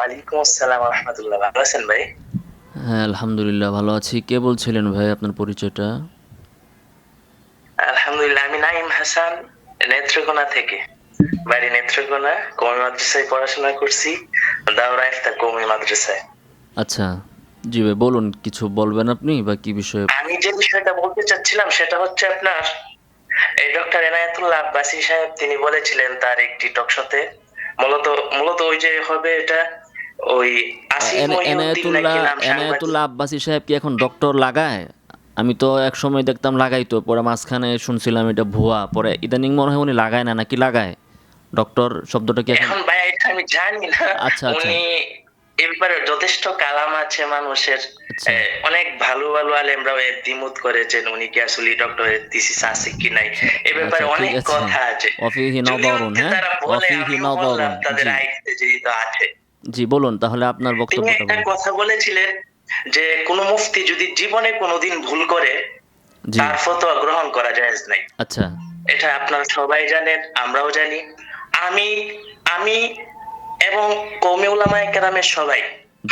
ওয়ালাইকুম আসসালাম রহমতুল্লাহ। ভালো আছেন ভাই? হ্যাঁ আলহামদুলিল্লাহ ভালো আছি। কে বলছিলেন ভাই আপনার পরিচয়টা? আলহামদুলিল্লাহ আমি নাইম হাসান নেত্রকোনা থেকে। বাড়ি নেত্রকোনা কৌমি মাদ্রাসায় পড়াশোনা করছি দাওরা ইফতা কৌমি মাদ্রাসায়। আচ্ছা জি ভাই বলুন কিছু বলবেন আপনি বা কি বিষয়ে? আমি যে বিষয়টা বলতে চাচ্ছিলাম সেটা হচ্ছে আপনার এই ডক্টর এনায়েতুল্লাহ আব্বাসী সাহেব তিনি বলেছিলেন তার একটি টকশোতে মূলত মূলত ওই যে হবে এটা ওই এনায়েতুল্লাহ আব্বাসী সাহেব কি এখন ডক্টর লাগায়? আমি তো এক সময় দেখতাম লাগাইতো পরে মাঝখানে শুনছিলাম এটা ভুয়া পরে ইদানিং মনে হয় উনি লাগায় না নাকি লাগায়? ডক্টর শব্দটা কি এখন ভাই এটা আমি জানি না। আচ্ছা, আচ্ছা। উনি এ ব্যাপারে যথেষ্ট কালাম আছে মানুষের। আচ্ছা। অনেক ভালো ভালো আলেমরাও এর দ্বিমত করেছেন উনি কি আসলে ডক্টর থিসিস আছে কি নাই। এ ব্যাপারে আচ্ছা, ঠিক অনেক কথা আছে। অফিহি যদি হ্যাঁ? অফিহি আমিও তাদের জি। আইডিতে যেহেতু আছে। জি বলুন তাহলে আপনার তিনি একটা কথা বলেছিলেন যে কোন মুফতি যদি জীবনে কোনোদিন ভুল করে তার ফতোয়া গ্রহণ করা যায় নাই। আচ্ছা। এটা আপনারা সবাই জানেন আমরাও জানি। আমি আমি এবং কৌমি উলামায়ে কেরামের সবাই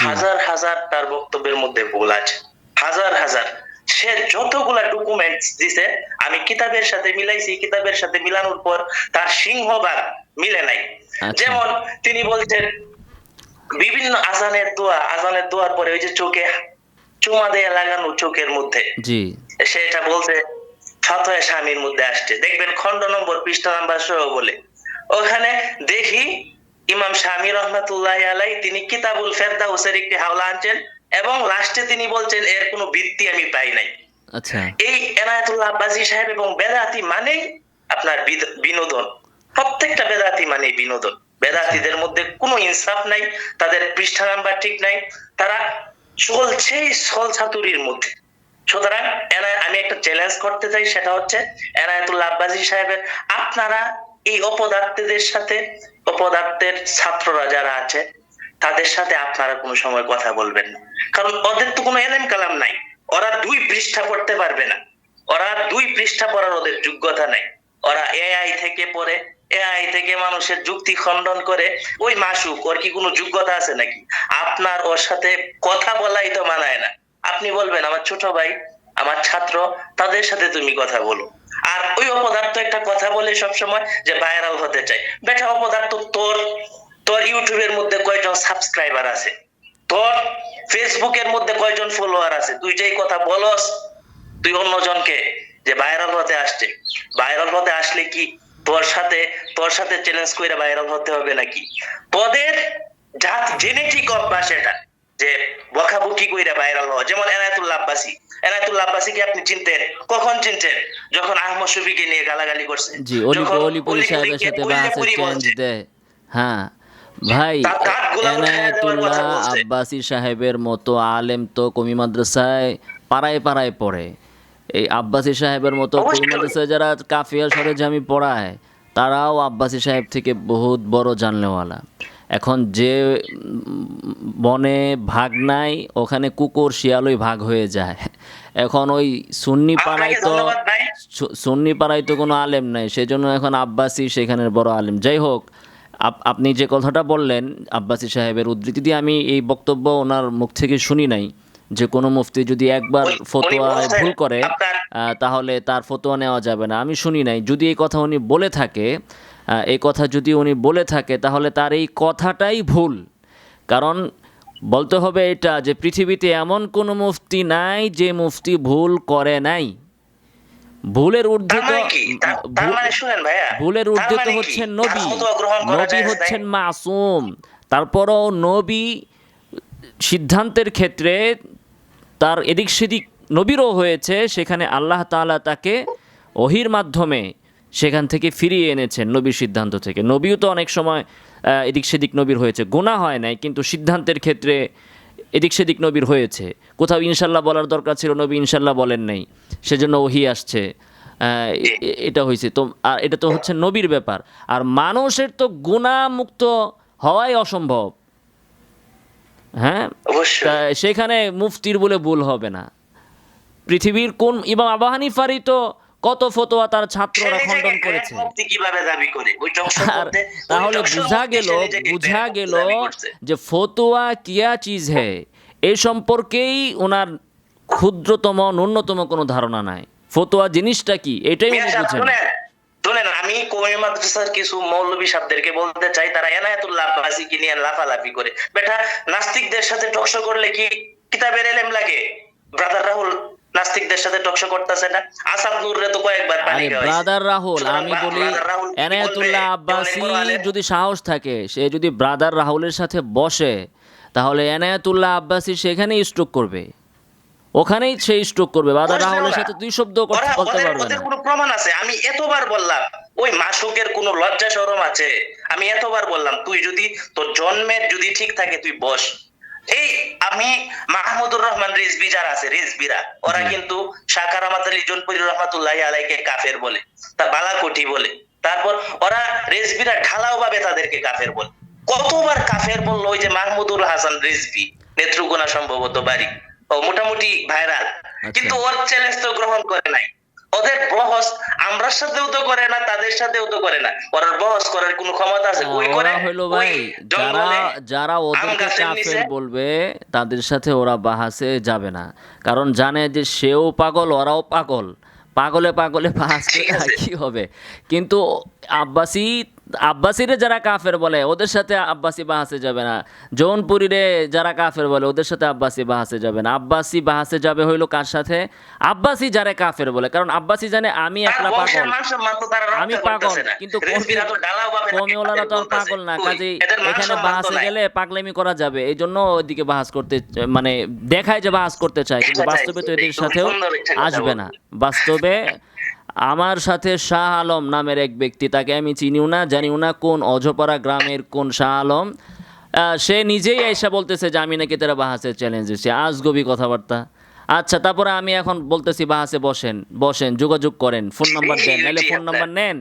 হাজার হাজার তার বক্তব্যের মধ্যে ভুল আছে। হাজার হাজার। সে যতগুলা ডকুমেন্টস দিছে আমি কিতাবের সাথে মিলাইছি কিতাবের সাথে মিলানোর পর তার সিংহবার মিলে নাই। আচ্ছা। যেমন তিনি বলছেন বিভিন্ন আজানের দোয়া আজানের দোয়ার পরে ওই যে চোখে চুমা দিয়ে লাগানো চোখের মধ্যে। জি। সেটা বলছে ফতোয়া স্বামীর মধ্যে আসছে। দেখবেন খন্ড নম্বর পৃষ্ঠা নাম্বার সহ বলে। ওখানে দেখি ইমাম স্বামী রহমতুল্লাহ আলাই তিনি কিতাবুল ফেরদা ফেরদাউসের একটি হাওলা আনছেন এবং লাস্টে তিনি বলছেন এর কোনো ভিত্তি আমি পাই নাই। আচ্ছা। এই এনায়েতুল্লাহ আব্বাসী সাহেব এবং বেদাতি মানেই আপনার বিনোদন। প্রত্যেকটা বেদাতি মানে বিনোদন। বেদাতিদের মধ্যে কোনো ইনসাফ নাই, তাদের পৃষ্ঠা নাম্বার ঠিক নাই, তারা চলছেই সল ছাতুরির মধ্যে। সুতরাং আমি একটা চ্যালেঞ্জ করতে চাই, সেটা হচ্ছে এনায়েতুল্লাহ আব্বাসী সাহেবের, আপনারা এই অপদার্থদের সাথে, অপদার্থের ছাত্ররা যারা আছে, তাদের সাথে আপনারা কোনো সময় কথা বলবেন না। কারণ ওদের তো কোনো এলেম কালাম নাই। ওরা দুই পৃষ্ঠা পড়তে পারবে না। ওরা দুই পৃষ্ঠা পড়ার ওদের যোগ্যতা নাই। ওরা এআই থেকে পড়ে এআই থেকে মানুষের যুক্তি খণ্ডন করে ওই মাসুক, ওর কি কোনো যোগ্যতা আছে নাকি? আপনার ওর সাথে কথা বলাই তো মানায় না। আপনি বলবেন, আমার ছোট ভাই, আমার ছাত্র, তাদের সাথে তুমি কথা বলো। আর ওই অপদার্থ একটা কথা বলে সবসময় যে ভাইরাল হতে চাই বেটা, অপদার্থ তোর তোর ইউটিউবের মধ্যে কয়জন সাবস্ক্রাইবার আছে? তোর ফেসবুকের মধ্যে কয়জন ফলোয়ার আছে? তুই যেই কথা বলস, তুই অন্যজনকে যে ভাইরাল হতে আসছে ভাইরাল হতে আসলে কি তোর সাথে তোর সাথে চ্যালেঞ্জ করে ভাইরাল হতে হবে নাকি? তোদের জাত জেনেটিক অভ্যাস এটা যে বকাবকি কইরা ভাইরাল হওয়া যেমন এনায়েতুল্লাহ আব্বাসী। এনায়েতুল্লাহ আব্বাসীকে আপনি চিনতেন? কখন চিনতেন? যখন আহমদ শফিকে নিয়ে গালাগালি করছে। জি অলি যখন অলিপুরি সাহেবের সাথে করি চেঞ্জ। দেয়। হ্যাঁ ভাই এনায়েতুল্লাহ। আব্বাসী সাহেবের মতো আলেম তো কমি মাদ্রাসায় পাড়ায় পাড়ায় পড়ে। এই আব্বাসী সাহেবের মতো। মাদ্রাসায় যারা কাফিয়া সরেজামি পড়ায় তারাও আব্বাসী সাহেব থেকে বহুত বড় জানলেওয়ালা। এখন যে বনে ভাগ নাই ওখানে কুকুর শিয়ালই ভাগ হয়ে যায়। এখন ওই সুন্নি পাড়ায় তো সুন্নি পাড়ায় তো কোনো আলেম নাই সেজন্য এখন আব্বাসি সেখানের বড় আলেম। যাই হোক আপ- আপনি যে কথাটা বললেন আব্বাসি সাহেবের উদ্ধৃতি দিয়ে আমি এই বক্তব্য ওনার মুখ থেকে শুনি নাই। যে কোনো মুফতি যদি একবার ফতোয়া ভুল করে তাহলে তার ফতোয়া নেওয়া যাবে না। আমি শুনি নাই। যদি এই কথা উনি বলে থাকে এই কথা যদি উনি বলে থাকে তাহলে তার এই কথাটাই ভুল। কারণ বলতে হবে এটা যে পৃথিবীতে এমন কোনো মুফতি নাই যে মুফতি ভুল করে নাই। ভুলের ঊর্ধ্বে তো মানে মানে ভুলের ঊর্ধ্বে তো মানে হচ্ছেন নবী। নবী হচ্ছেন মাসুম। তারপরও নবী সিদ্ধান্তের ক্ষেত্রে তার এদিক সেদিক নবীরও হয়েছে, সেখানে আল্লাহ তাআলা তাকে অহির মাধ্যমে সেখান থেকে ফিরিয়ে এনেছেন নবীর সিদ্ধান্ত থেকে। নবীও তো অনেক সময় এদিক সেদিক নবীর হয়েছে। গোনা হয় নাই, কিন্তু সিদ্ধান্তের ক্ষেত্রে এদিক সেদিক নবীর হয়েছে। কোথাও ইনশাল্লাহ বলার দরকার ছিল, নবী ইনশাল্লাহ বলেন নাই, সেজন্য ওহি আসছে। এটা হয়েছে। তো, আর এটা তো হচ্ছে নবীর ব্যাপার। আর মানুষের তো গুণামুক্ত হওয়াই অসম্ভব। হ্যাঁ? সেখানে মুফতির বলে ভুল হবে না। পৃথিবীর কোন ইমাম আবু হানিফারই তো কত ফতোয়া তার ছাত্ররা খণ্ডন করেছে। তাহলে বোঝা গেল বোঝা গেল। যে ফতোয়া কিয়া চিজ হে? এই সম্পর্কেই ওনার ক্ষুদ্রতম ন্যূনতম কোনো ধারণা নাই। ফতোয়া জিনিসটা কি? এটাই উনি বুঝেন। শুনেন আমি কৌমি মাদ্রাসার কিছু মৌলবী সাহেবদেরকে বলতে চাই তারা এনায়েতুল্লাহ আব্বাসীকে নিয়ে লাফালাফি করে। বেটা নাস্তিকদের সাথে টকশো করলে কি কিতাবের এলেম লাগে? ব্রাদার রাহুল নাস্তিকদের সাথে টকশো করতেছে না? আসাদ নূররে তো কয়েকবার পানি ব্রাদার রাহুল আমি বলি এনায়েতুল্লাহ? আব্বাসী। যদি সাহস থাকে সে যদি ব্রাদার রাহুলের সাথে বসে তাহলে এনায়েতুল্লাহ আব্বাসী সেখানেই স্ট্রোক করবে। ওখানেই সে স্ট্রোক করবে। ব্রাদার রাহুলের সাথে দুই শব্দ কথা বলতে পারবে না। কোনো প্রমাণ আছে? আমি এতবার বললাম ওই মাসুকের কোনো লজ্জা শরম আছে। আমি এতবার বললাম তুই যদি তোর জন্মের যদি ঠিক থাকে তুই বস। এই আমি মাহমুদুর রহমান রিজবি যারা আছে রিজবিরা ওরা কিন্তু আলী জনপুরি রহমাতুল্লাহ আলাইকে কাফের বলে তা বালাকুটি বলে। তারপর ওরা রেজবিরা ঢালাও ভাবে তাদেরকে কাফের বলে। কতবার কাফের বলল ওই যে মাহমুদুল হাসান রিজবি নেত্রকোনা সম্ভবত বাড়ি। ও মোটামুটি ভাইরাল। কিন্তু ওর চ্যালেঞ্জ তো গ্রহণ করে নাই। ওদের বহস আমরার সাথেও তো করে না তাদের সাথেও তো করে না। ওরা বহস করার কোনো ক্ষমতা আছে। ওই করে হলো ভাই যারা যারা ওদেরকে কাফের বলবে তাদের সাথে ওরা বাহাসে যাবে না। কারণ জানে যে সেও পাগল ওরাও পাগল। পাগলে পাগলে বাহাস। কি হবে? কিন্তু আব্বাসি আব্বাসিরে যারা কাফের বলে ওদের সাথে আব্বাসি বাহাসে যাবে না। জৌনপুরীরে যারা কাফের বলে ওদের সাথে আব্বাসি বাহাসে যাবে না। আব্বাসি বাহাসে যাবে হইল কার সাথে? আব্বাসি যারা কাফের বলে কারণ আব্বাসি জানে আমি একলা পাগল। আমি পাগল কিন্তু তো কমিওলারা তো আর পাগল না কাজেই এখানে বাহাসে গেলে পাগলামি করা যাবে এই জন্য ওইদিকে বাহাস করতে মানে দেখায় যে বাহাস করতে চায় কিন্তু বাস্তবে তো এদের সাথেও আসবে না। বাস্তবে আমার সাথে শাহ আলম নামের এক ব্যক্তি তাকে আমি চিনিও না জানিও না কোন অজপাড়া গ্রামের কোন শাহ আলম। সে নিজেই এসে বলতেছে যে আমি নাকি তারা বাহাসের চ্যালেঞ্জ দিচ্ছি। আজগবি কথাবার্তা। আচ্ছা তারপরে আমি এখন বলতেছি বাহাসে বসেন বসেন যোগাযোগ করেন ফোন নাম্বার দেন। নাহলে ফোন নাম্বার নেন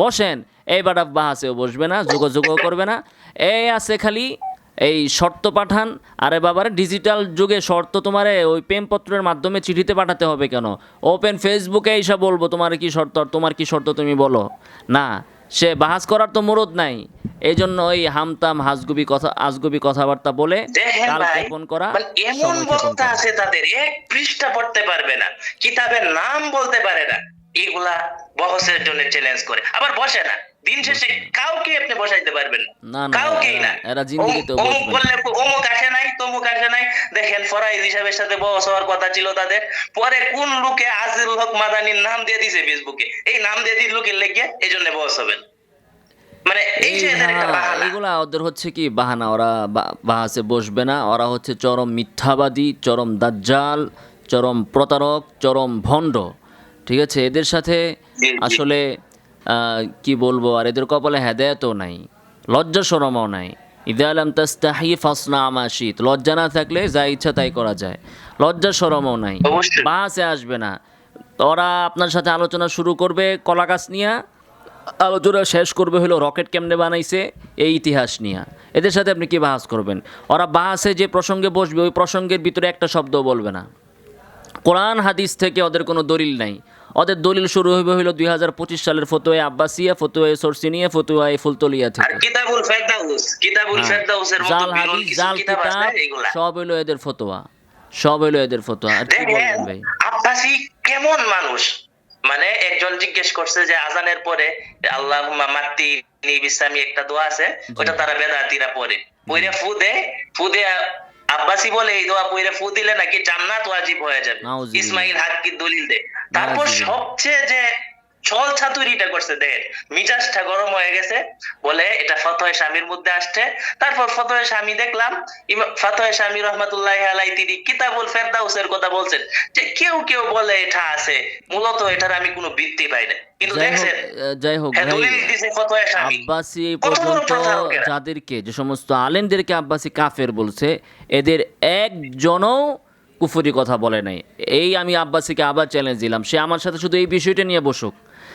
বসেন। এই বাটা বাহাসেও বসবে না যোগাযোগও করবে না। এই আছে খালি এই শর্ত পাঠান। আরে বাবারে ডিজিটাল যুগে শর্ত তোমারে ওই প্রেমপত্রের মাধ্যমে চিঠিতে পাঠাতে হবে কেন? ওপেন ফেসবুকে এসে বলব তোমার কি শর্ত তোমার কি শর্ত তুমি বলো। না সে বাহাস করার তো মুরদ নাই। এই জন্য ওই হামতাম হাজগুবি কথা আজগুবি কথাবার্তা বলে দেখেন কাল করা মানে এমন বক্তা আছে তাদের এক পৃষ্ঠা পড়তে পারবে না। কিতাবের নাম বলতে পারে না। এগুলা বহসের জন্য চ্যালেঞ্জ করে। আবার বসে না। দিন শেষে কাউকে আপনি বসাইতে পারবেন না, না, কাউকেই না। এরা অমুক- বললে অমুক আসে নাই তমুক আসে নাই। দেখেন ফরাইজ হিসাবের সাথে বহস হওয়ার কথা ছিল তাদের। পরে কোন লোকে আজিল হক মাদানির নাম দিয়ে দিছে ফেসবুকে? এই নাম দিয়ে দিল লোকের লেগে? এই জন্য বহস হবেন। মানে এই এই যে এদের একটা হ্যাঁ, বাহানা। এগুলা ওদের হচ্ছে কি বাহানা? ওরা বাহাসে বসবে না। ওরা হচ্ছে চরম মিথ্যাবাদী চরম দাজ্জাল চরম প্রতারক চরম ভণ্ড। ঠিক আছে? এদের সাথে। আসলে কি বলব আর এদের কপালে হেদায়তও নাই লজ্জা সরমও নাই। ইদা আলম তাস্তাহি ফাসনা আমাশিত লজ্জা না থাকলে যা ইচ্ছা তাই করা যায় লজ্জা সরমও নাই। বাসে আসবে না। ওরা আপনার সাথে আলোচনা শুরু করবে কলা গাছ নিয়ে আলোচনা শেষ করবে হলো রকেট কেমনে বানাইছে এই ইতিহাস নিয়ে। এদের সাথে আপনি কি বাহাস করবেন? ওরা বাহাসে যে প্রসঙ্গে বসবে ওই প্রসঙ্গের ভিতরে একটা শব্দ বলবে না। কোরআন হাদিস থেকে ওদের কোনো দলিল নাই। ওদের দলিল শুরু হবে হলো দুই হাজার পঁচিশ সালের ফতোয়া আব্বাসিয়া ফতোয়া সরসিনিয়া ফতোয়া ফুলতলিয়া থেকে। কিতাবুল ফেরদাউস কিতাবুল হ্যাঁ। ফেরদাউসের মতো জাল হাদিস জাল কিতাব সব হইল এদের ফতোয়া সব হইল এদের ফতোয়া। আর কি বলবেন ভাই? আব্বাসি কেমন মানুষ? মানে একজন জিজ্ঞেস করছে যে আজানের পরে আল্লাহ মাতি নিবিসামি একটা দোয়া আছে ওটা তারা বেদাতিরা পড়ে। পইরে ফু দে ফু দে আব্বাসি বলে এই দোয়া পইরে ফু দিলে নাকি জান্নাত ওয়াজিব হয়ে যাবে। ইসমাইল হাক কি দলিল দে। তারপর সবচেয়ে যে ছল ছাতুরিটা করছে দেখেন মিজাজটা গরম হয়ে গেছে বলে এটা ফতোয় স্বামীর মধ্যে আসছে। তারপর ফতোয় স্বামী দেখলাম ফতোয় স্বামী রহমাতুল্লাহ আলাই তিনি কিতাবুল ফেরদাউসের কথা বলছেন যে কেউ কেউ বলে এটা আছে মূলত এটার আমি কোনো বৃত্তি পাই না। কিন্তু দেখছেন যাই হোক হ্যাঁ আব্বাসি পর্যন্ত যাদেরকে যে সমস্ত আলেমদেরকে আব্বাসি কাফের বলছে এদের একজনও কুফরি কথা বলে নাই। এই আমি আব্বাসিকে আবার চ্যালেঞ্জ দিলাম সে আমার সাথে শুধু এই বিষয়টা নিয়ে বসুক।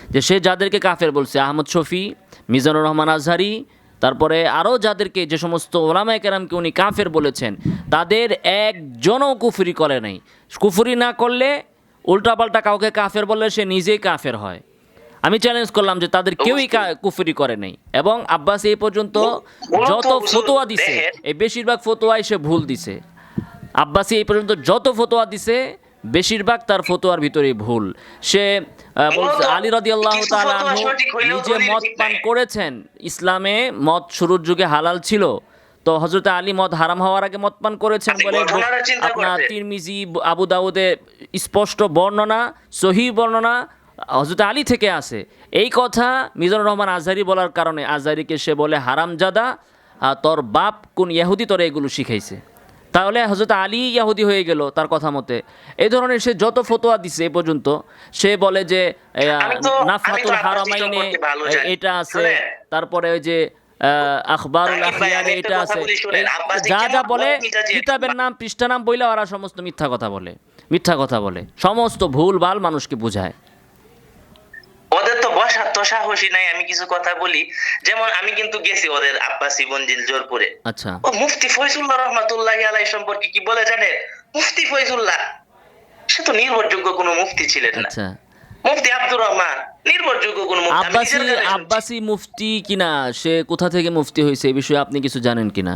যে সে যাদেরকে কাফের বলছে আহমদ শফি মিজানুর রহমান আজহারি তারপরে আরও যাদেরকে যে সমস্ত ওলামায় কেরামকে উনি কাফের বলেছেন তাদের একজনও কুফুরি করে নাই। কুফুরি না করলে উল্টাপাল্টা কাউকে কাফের বললে সে নিজেই কাফের হয়। আমি চ্যালেঞ্জ করলাম যে তাদের কেউই কা- কুফরি করে নাই এবং আব্বাস এই পর্যন্ত যত ফতোয়া দিছে এই বেশিরভাগ ফতোয়াই সে ভুল দিছে। আব্বাসি এই পর্যন্ত যত ফতোয়া দিছে বেশিরভাগ তার ফতোয়ার ভিতরে ভুল। সে আলী রাদি আল্লাহ নিজে মদ পান করেছেন। ইসলামে মদ শুরুর যুগে হালাল ছিল। তো হজরত আলী মদ হারাম হওয়ার আগে মদ পান করেছেন বলে আপনার তিরমিজি আবু দাউদে স্পষ্ট বর্ণনা সহি বর্ণনা হজরত আলী থেকে আসে এই কথা মিজানুর রহমান আজহারি বলার কারণে আজহারিকে সে বলে হারামজাদা তোর বাপ কোন ইহুদি তোরে এগুলো শিখাইছে। তাহলে হজরত আলী ইয়াহুদি হয়ে গেল তার কথা মতে। এই ধরনের সে যত ফতোয়া দিছে এ পর্যন্ত সে বলে যে নাফাতুল হারামাইনে। এটা আছে তারপরে ওই যে আহ, আখবারুল আখিয়ারে এটা আছে। বলি যা যা বলে কিতাবের নাম পৃষ্ঠা নাম বইলে ওরা সমস্ত মিথ্যা কথা বলে। মিথ্যা কথা বলে। সমস্ত ভুল ভালো মানুষকে বোঝায়। ওদের তো বসার তো সাহসী নাই আমি কিছু কথা বলি। যেমন আমি কিন্তু গেছি ওদের আব্বাসি মঞ্জিল জোরপুরে। আচ্ছা। ও মুফতি ফয়জুল্লাহ রহমাতুল্লাহ আলাই সম্পর্কে কি বলে জানে মুফতি ফয়জুল্লাহ সে তো নির্ভরযোগ্য কোনো মুফতি ছিলেন না। আচ্ছা। মুফতি আব্দুর রহমান নির্ভরযোগ্য কোনো মুফতি। আব্বাসি। আব্বাসি মুফতি কিনা সে কোথা থেকে মুফতি হয়েছে এই বিষয়ে আপনি কিছু জানেন কিনা?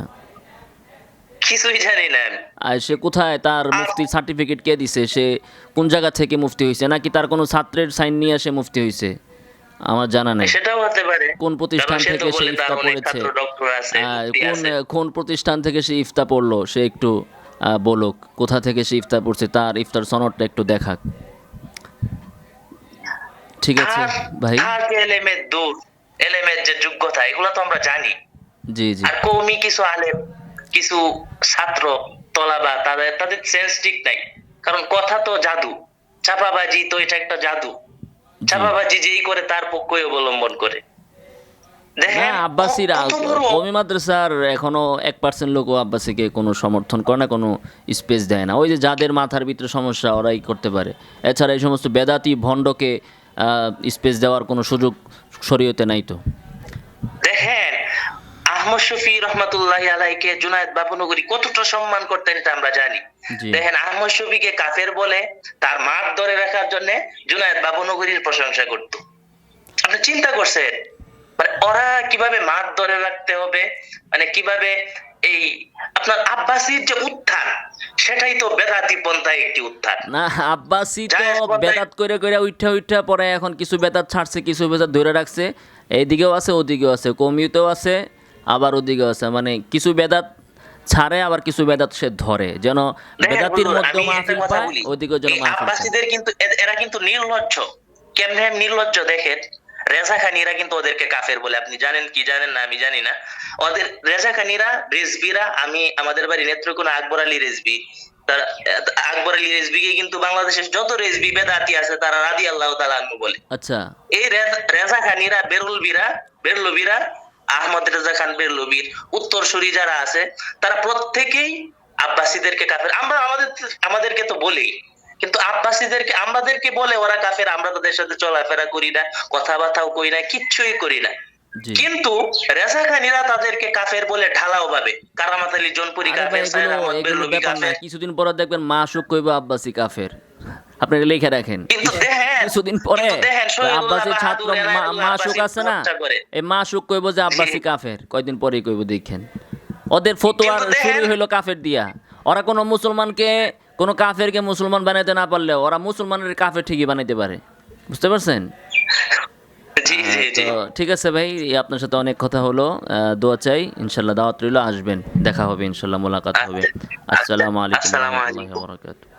কিছুই জানি না। আর সে কোথায়? তার মুফতি সার্টিফিকেট কে দিছে? সে কোন জায়গা থেকে মুফতি হয়েছে নাকি তার কোনো ছাত্রের সাইন নিয়ে সে মুফতি হয়েছে আমার জানা নেই। সেটাও হতে পারে। কোন প্রতিষ্ঠান থেকে সে ইফতা পড়েছে কোন কোন প্রতিষ্ঠান থেকে সে ইফতা পড়ল? সে একটু বলুক কোথা থেকে সে ইফতা পড়ছে? তার ইফতার সনদটা একটু দেখাক। ঠিক আছে ভাই। এলেমের দূর এলেমের যে যোগ্যতা এগুলো তো আমরা জানি। জি জি। আর কৌমি কিছু আলেম? কিছু ছাত্র তলাবা তাদের তাদের সেন্স ঠিক নাই। কারণ কথা তো জাদু। চাপাবাজি তো এটা একটা জাদু। চাপাবাজি যেই করে তার পক্ষই অবলম্বন করে। হ্যাঁ আব্বাসিরা কমি মাদ্রাসার এখনও এক পার্সেন্ট লোকও আব্বাসিকে কোনো সমর্থন করে না কোনো স্পেস দেয় না। ওই যে যাদের মাথার ভিতরে সমস্যা ওরাই করতে পারে। এছাড়া এই সমস্ত বেদাতি ভণ্ডকে স্পেস দেওয়ার কোনো সুযোগ শরীয়তে নাই তো। আহমদ শফি রহমাতুল্লাহ আলাইকে জুনায়দ বাবুনগরী কতটা সম্মান করতেন এটা আমরা জানি। দেখেন আহমদ শফিকে কাফের বলে তার মাঠ ধরে রাখার জন্য জুনায়দ বাবুনগরীর প্রশংসা করত। আপনি চিন্তা করছেন মানে ওরা কীভাবে মাঠ ধরে রাখতে হবে? মানে কীভাবে এই আপনার আব্বাসির যে উত্থান সেটাই তো বেদাতি পন্থায় একটি উত্থান। না আব্বাসি তো বেদাত করে করে উঠা উঠা পরে এখন কিছু বেদাত ছাড়ছে কিছু বেদাত ধরে রাখছে। এইদিকেও আছে ওদিকেও আছে কমিউতেও আছে আবার ওদিকেও আছে মানে কিছু বেদাত ছাড়ে আবার কিছু বেদাত সে ধরে। যেন বেদাতির মধ্যে মাহফিল পায় বলি। ওদিকেও যেন মাহফিল কিন্তু এরা কিন্তু নির্লজ্জ। কেমনে নির্লজ্জ দেখেন? রেজা খানিরা কিন্তু ওদেরকে কাফের বলে। আপনি জানেন কি জানেন না আমি জানি না। ওদের রেজা খানিরা রেজবিরা আমি আমাদের বাড়ি নেত্রকোনা আকবর আলী রেজবি। তারা আকবর আলী রেজবিকে কিন্তু বাংলাদেশের যত রেজবি বেদাতি আছে তারা রাদি আল্লাহ আনহু বলে। আচ্ছা। এই রেজা খানিরা বেরুলবিরা বেরলবিরা আহমদ রেজা খান বেরলবির উত্তরসূরি যারা আছে তারা প্রত্যেকেই আব্বাসীদেরকে কাফের। আমরা আমাদের আমাদেরকে তো বলি কিন্তু আব্বাসীদেরকে আমাদেরকে বলে ওরা কাফের আমরা তাদের সাথে চলাফেরা করি না কথাবার্তাও করি না কিচ্ছুই করি না। কিন্তু রেজা খানিরা তাদেরকে কাফের বলে ঢালাও ভাবে। কারামাত আলী জনপুরি কাফের। কিছুদিন পরে দেখবেন মাসুক কইব আব্বাসি কাফের। আপনি লিখে রাখেন। কিছুদিন পরে আব্বাসী ছাত্র মাসুক আছে না। এই মাসুক কইব যে আব্বাসী কাফের। কয়দিন পরেই কইব দেখেন। ওদের ফতোয়ার শুরু হলো কাফের দিয়া। ওরা কোনো মুসলমানকে কোনো কাফেরকে মুসলমান বানাইতে না পারলে ওরা মুসলমানের কাফের ঠিকই বানাইতে পারে। বুঝতে পারছেন? তো ঠিক আছে ভাই আপনার সাথে অনেক কথা হলো। দোয়া চাই। ইনশাল্লাহ দাওয়াত রইল আসবেন। দেখা হবে ইনশাল্লাহ মোলাকাত হবে। আচ্ছা। আসসালামু আলাইকুম আসসালামু ওয়া রাহমাতুল্লাহি আলাইকুম। ওয়া বারাকাতুহু।